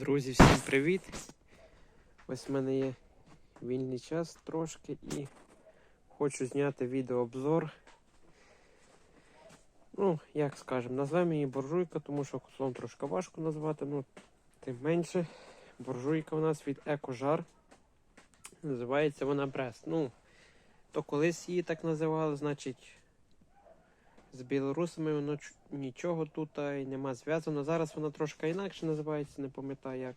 Друзі, всім привіт! Ось в мене є вільний час трошки і хочу зняти відеообзор. Ну, як скажемо, назвемо її буржуйка, тому що куслом трошки важко назвати, ну тим менше. Буржуйка у нас від Екожар. Називається вона Брест. Ну, то колись її так називали, значить. З білорусами воно нічого тут й нема зв'язано. Зараз вона трошки інакше називається, не пам'ятаю як.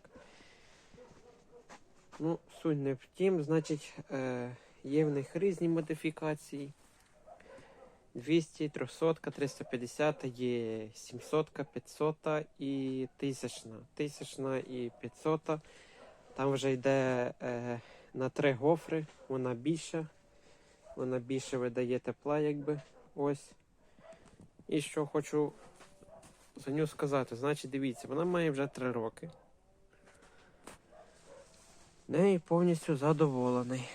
Ну, суть не в тім, значить, е, є в них різні модифікації. 200, 300, 350, є 700, 500 і 1000. 1000 і 500. Там вже йде е, на три гофри, вона більша. Вона більше видає тепла, якби. Ось. І що хочу за нього сказати. Значить, дивіться, вона має вже 3 роки. Неї повністю задоволений.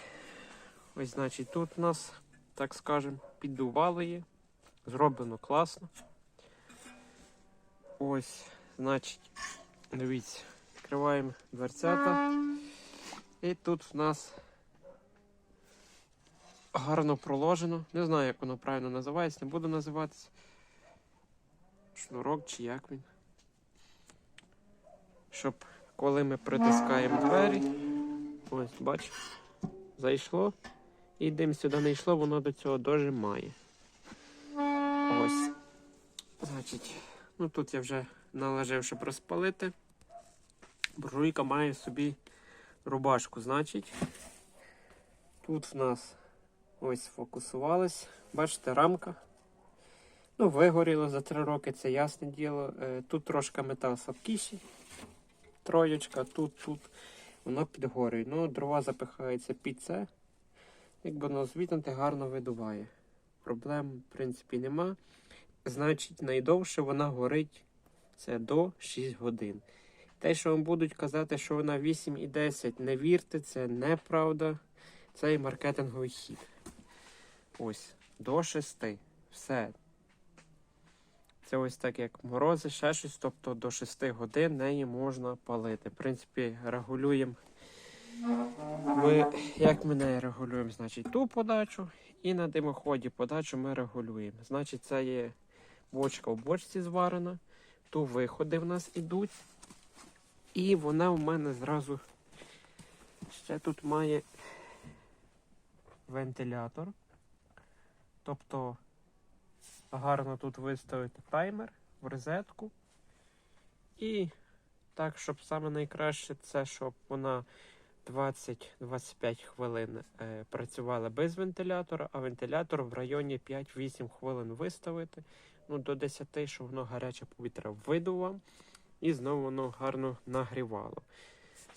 Ось, значить, тут у нас, так скажемо, піддувало є. Зроблено класно. Ось, значить, дивіться, відкриваємо дверцята. І тут в нас гарно проложено. Не знаю, як воно правильно називається, не буду називатися. Шнурок чи як він. Щоб коли ми притискаємо двері, ось бач, зайшло. І дим сюди не йшло, воно до цього дожимає. Ось. Значить, ну тут я вже належив, щоб розпалити. Буржуйка має собі рубашку, значить. Тут в нас ось фокусувалась. Бачите, рамка. Ну, вигоріло за три роки, це ясне діло. Е, Тут трошки метал слабкіший. Троєчка, тут, тут. Воно підгорює. Ну, дрова запихаються під це. Якби воно звітнути, гарно видуває. Проблем, в принципі, нема. Значить, найдовше вона горить це до 6 годин. Те, що вам будуть казати, що вона 8 і 10, не вірте, це неправда. Це і маркетинговий хід. Ось, до 6. Все. Це ось так, як морози, ще щось, тобто до 6 годин неї можна палити. В принципі, регулюємо. Ми, як ми неї регулюємо? Значить, ту подачу і на димоході подачу ми регулюємо. Значить, це є бочка в бочці зварена, ту виходи в нас ідуть. І вона в мене зразу ще тут має вентилятор. Тобто гарно тут виставити таймер в розетку. І так, щоб саме найкраще це, щоб вона 20-25 хвилин е, працювала без вентилятора, а вентилятор в районі 5-8 хвилин виставити. Ну, до 10, щоб воно гаряче повітря видував і знову воно гарно нагрівало.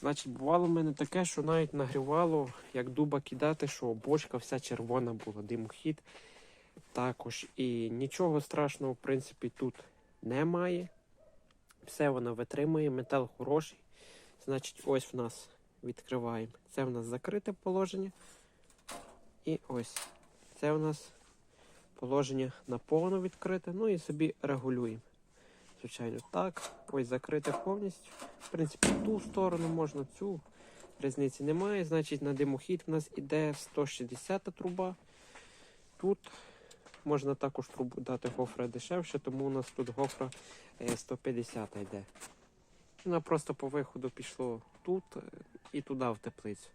Значить, бувало в мене таке, що навіть нагрівало, як дуба кидати, що бочка вся червона була, димохід також. І нічого страшного, в принципі, тут немає. Все вона витримує, метал хороший. Значить, ось в нас відкриваємо. Це в нас закрите положення. І ось це в нас положення наповно відкрите. Ну і собі регулюємо. Звичайно, так. Ось закрите повністю. В принципі, ту сторону можна, цю. Різниці немає. Значить, на димохід в нас іде 160 труба. Тут можна також трубу дати гофра дешевше, тому у нас тут гофра е, 150 йде. Вона просто по виходу пішло тут е, і туди в теплицю.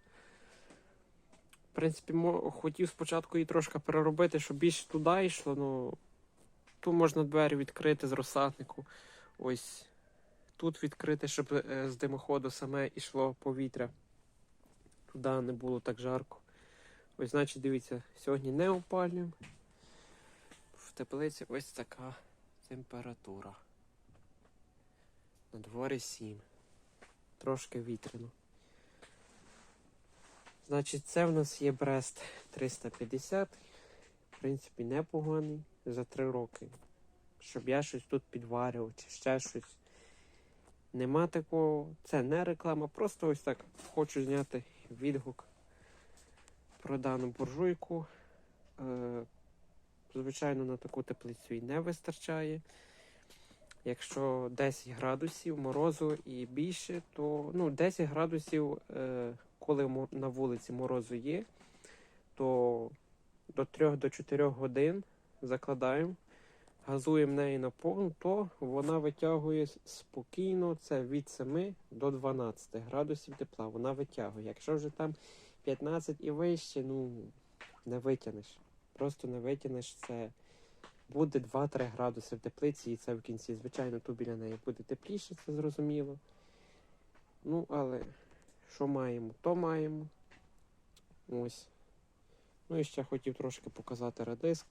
В принципі, хотів спочатку її трошки переробити, щоб більше туди йшло. Ну, тут можна двері відкрити з розсаднику. Ось тут відкрити, щоб е, з димоходу саме йшло повітря. Туди не було так жарко. Ось, значить, дивіться, сьогодні не опалюємо. Теплиці ось така температура. На дворі 7. Трошки вітряно. Значить, це в нас є Брест 350. В принципі, непоганий за 3 роки. Щоб я щось тут підварював чи ще щось. Нема такого. Це не реклама, просто ось так хочу зняти відгук про дану буржуйку. Звичайно, на таку теплицю і не вистачає. Якщо 10 градусів морозу і більше, то ну, 10 градусів, е, коли на вулиці морозу є, то до 3-4 годин закладаємо, газуємо неї на повну, то вона витягує спокійно це від 7 до 12 градусів тепла. Вона витягує. Якщо вже там 15 і вище, ну не витягнеш. Просто не витягнеш це. Буде 2-3 градуси в теплиці, і це в кінці. Звичайно, тут біля неї буде тепліше, це зрозуміло. Ну, але що маємо, то маємо. Ось. Ну і ще хотів трошки показати радиск,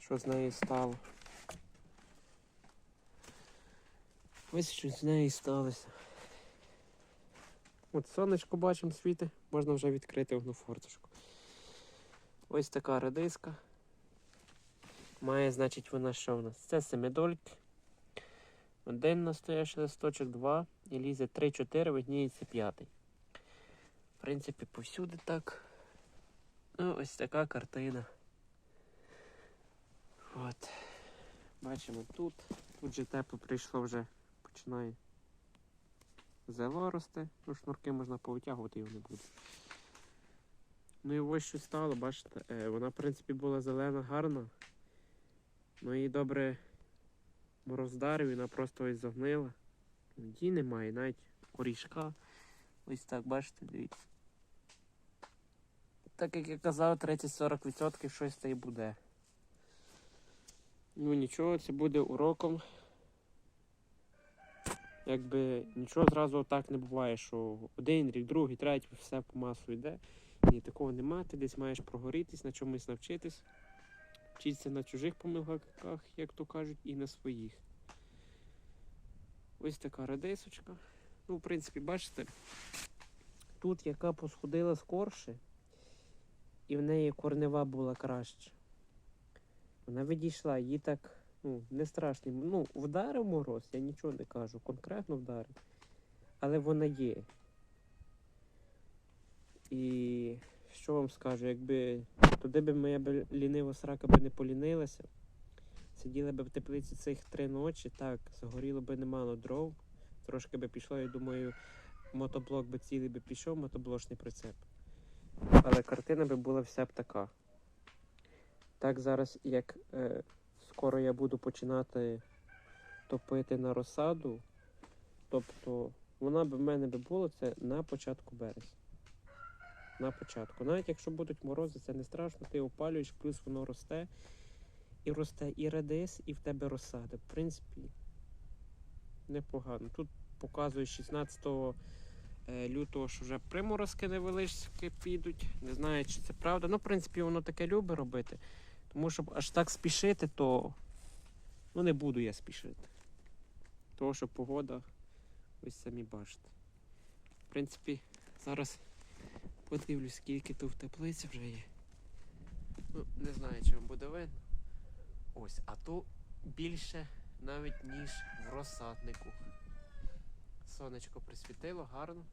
що з неї стало. Ось що з неї сталося. От сонечко бачимо світи, можна вже відкрити одну форточку. Ось така радиска. Має, значить, вона що в нас? Це семидольки. Один настоящий листочок, два, і лізе 3-4, видніється п'ятий. В принципі, повсюди так. Ну, ось така картина. От. Бачимо тут. Тут же тепло прийшло вже починає зело рости. Ну, шнурки можна повитягувати, його не буде. Ну і ось що стало, бачите, е, вона, в принципі, була зелена, гарна. Ну і добре мороздарив, вона просто ось загнила. Її немає, навіть корішка. Ось так, бачите, дивіться. Так як я казав, 30-40% щось та й буде. Ну нічого, це буде уроком. Якби нічого зразу так не буває, що один рік, другий, третій, все по масу йде. Ні, такого нема, ти десь маєш прогорітись, на чомусь навчитись. Вчитися на чужих помилках, як то кажуть, і на своїх. Ось така радисочка. Ну, в принципі, бачите, тут яка посходила скорше, і в неї корнева була краще. Вона відійшла, їй так ну, не страшно. Ну, вдарив мороз, я нічого не кажу, конкретно вдарив. Але вона є. І що вам скажу, якби туди би моя б лінива срака би не полінилася, сиділи б в теплиці цих три ночі, так, згоріло би немало дров. Трошки би пішло, я думаю, мотоблок би цілий би пішов, мотоблочний прицеп. Але картина би була вся б така. Так зараз, як е, скоро я буду починати топити на розсаду, тобто вона б в мене би була це на початку березня. На початку. Навіть якщо будуть морози, це не страшно, ти опалюєш, плюс воно росте. І росте і редис, і в тебе розсада. В принципі, непогано. Тут показує 16 е, лютого, що вже приморозки невеличкі підуть. Не знаю, чи це правда. Ну, в принципі, воно таке любить робити. Тому щоб аж так спішити, то ну, не буду я спішити. Тому що погода, ось самі бачите. В принципі, зараз подивлюсь, скільки тут в теплиці вже є. Ну, не знаю, чи вам буде видно. Ось, а то більше навіть ніж в розсаднику. Сонечко присвітило гарно.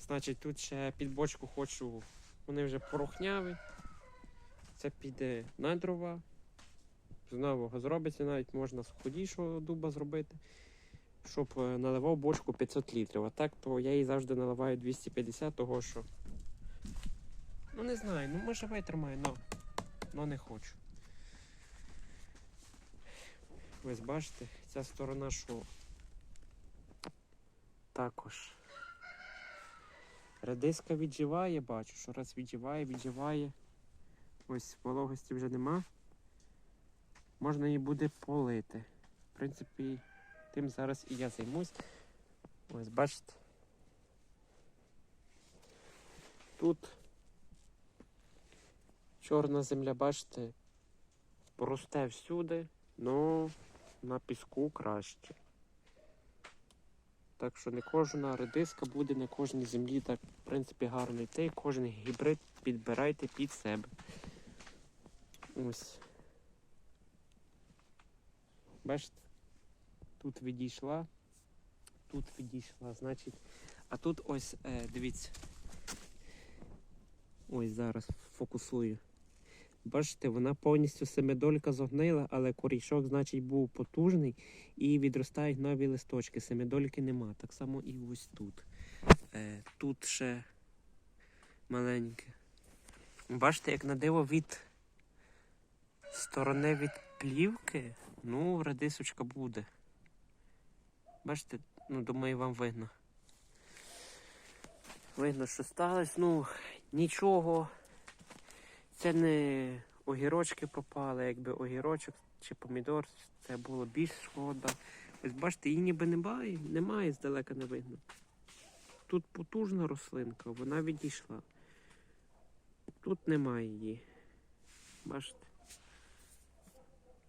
Значить, тут ще під бочку хочу. Вони вже порохняві. Це піде на дрова. З нового зробиться, навіть можна з худішого дуба зробити, щоб е, наливав бочку 500 літрів. А так то я її завжди наливаю 250, того що. Ну не знаю, ну може витримаю, но, но не хочу. Ось бачите, ця сторона що також. Редиска відживає, бачу, що раз відживає, відживає. Ось вологості вже нема. Можна її буде полити. В принципі, тим зараз і я займусь. Ось бачите. Тут чорна земля, бачите, росте всюди, але на піску краще. Так що не кожна редиска буде на кожній землі так, в принципі, гарно йти. Кожен гібрид підбирайте під себе. Ось. Бачите? Тут відійшла, тут відійшла, значить. А тут ось, е, дивіться. Ось зараз фокусую. Бачите, вона повністю семидолька зогнила, але корішок, значить, був потужний і відростають нові листочки. Семидольки нема. Так само і ось тут. Е, тут ще маленьке. Бачите, як на диво від сторони від плівки, ну, радисочка буде. Бачите, ну, думаю, вам видно. Видно, що сталося. Ну, нічого. Це не огірочки пропали, якби огірочок чи помідор, це було більш шкода. Ось бачите, її ніби немає, немає, здалека не видно. Тут потужна рослинка, вона відійшла. Тут немає її. Бачите?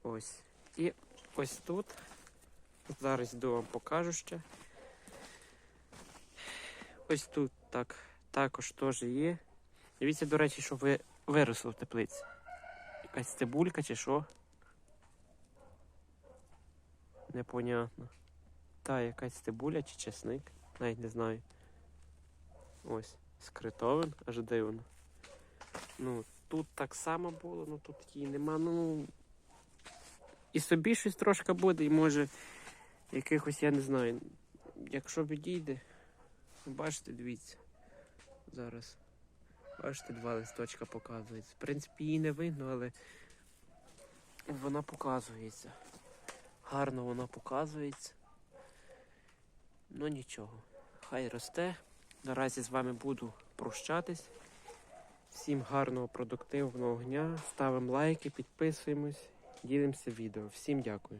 Ось. І ось тут. Зараз йду вам покажу ще. Ось тут так, також теж є. Дивіться, до речі, що ви виросло в теплиці. Якась цибулька чи що? Непонятно. Та, якась цибуля чи чесник. Навіть не знаю. Ось, скритовин, аж дивно. Ну, тут так само було, ну тут її нема, ну. І собі щось трошки буде, і може якихось, я не знаю. Якщо відійде, ну, бачите, дивіться. Зараз. Бачите, два листочка показується. В принципі, її не видно, але вона показується. Гарно вона показується. Ну нічого. Хай росте. Наразі з вами буду прощатись. Всім гарного продуктивного дня. Ставимо лайки, підписуємось, ділимося відео. Всім дякую.